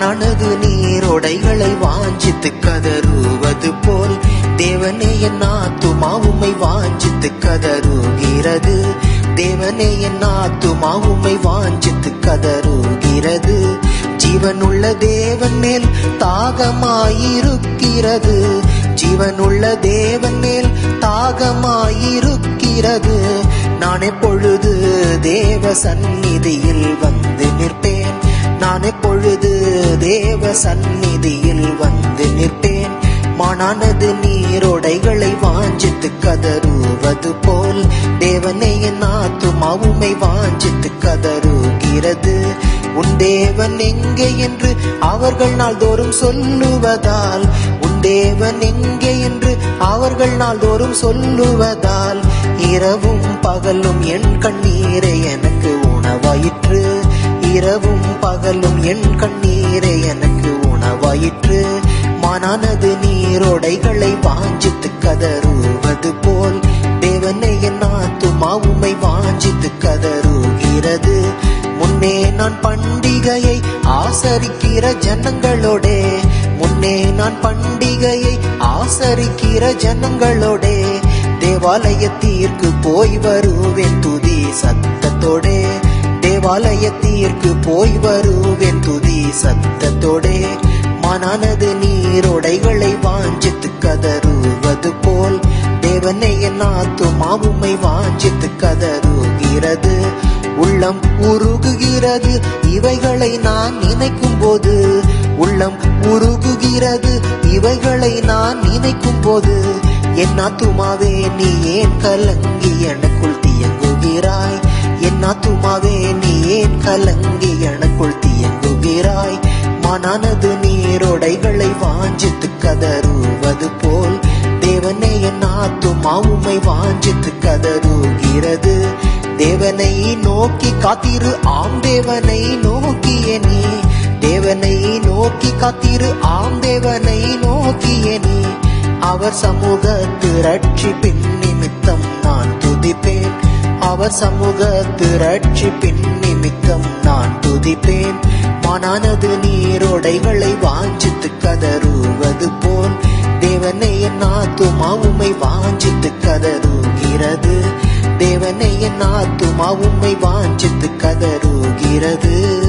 நான் அணுகு நீரோடைகளை வாஞ்சித்து கதறுவது போல். தேவனே என் ஆத்துமா உம்மை வாஞ்சித்து கதறுகிறது. தேவனே என் ஆத்துமா உம்மை வாஞ்சித்து கதறுகிறது. ஜீவனுள்ள தேவன் மேல் தாகமாயிருக்கிறது. ஜீவனுள்ள தேவன் மேல் தாகமாயிருக்கிறது. நான் எப்பொழுது தேவ சந்நிதியில் வந்து தேவ சந்நிதியில் வந்து நிற்பேன். மானானது நீரோடைகளை வாஞ்சித்து கதறுவது போல் தேவனே என் ஆத்துமா உம்மை வாஞ்சித்து கதறுகிறது. உன் தேவன் எங்கே என்று அவர்கள் நாள்தோறும் சொல்லுவதால் உன் தேவன் எங்கே என்று அவர்கள் நாள்தோறும் சொல்லுவதால் இரவும் பகலும் என் கண்ணீரை எனக்கு உணவாயிற்று. இரவும் பகலும் என் கண்ணீரை எனக்கு உணவாயிற்று. மானானது நீரோடைகளை வாஞ்சித்து கதறுவது போல் தேவனை என் ஆத்துமா உம்மை வாஞ்சித்து கதறுகிறது. முன்னே நான் பண்டிகையை ஆசரிக்கிற ஜனங்களோடே முன்னே நான் பண்டிகையை ஆசரிக்கிற ஜனங்களோடே தேவாலயத்திற்கு போய் வருவேன் துதி சத்தத்தோடே. தேவாலயத்திற்கு போய் வருவேன் துதி சத்தத்தோடே. மனானது நீரோடைகளை வாஞ்சித்து கதறுவது போல். தேவனை என் ஆத்துமா வாஞ்சித்து கதறுகிறது. உள்ளம் உருகுகிறது இவைகளை நான் நினைக்கும் போது உள்ளம் உருகுகிறது இவைகளை நான் நினைக்கும் போது என் ஆத்துமாவே நீ ஏன் கலங்கி எனக்குள் தியங்குகிறாய்? என் ஆத்துமாவே நீ கலங்கி எனக்குள் தியங்குகிறாய் மனானது நீரோடைகளை வாஞ்சித்து கதறுவது போல். தேவனே என் ஆத்துமா உமை வாஞ்சித்து கதறுகிறது. தேவனை நோக்கி காத்திரு ஆம் தேவனை நோக்கிய நீ. தேவனை நோக்கி காத்திரு ஆம் தேவனை நோக்கிய நீ. அவர் சமூகத்து ரட்சிப்பின் நிமித்தம் நான் துதிப்பேன். அவர் சமூகத்து ரட்சிப்பின் நிமித்தம் நான் துதிப்பேன். மானானது நீரோடைகளை வாஞ்சித்து கதறுவது போல். தேவனை என் ஆத்துமா உம்மை வாஞ்சித்து கதறுகிறது. தேவனை என் ஆத்துமா உம்மை வாஞ்சித்து கதறுகிறது.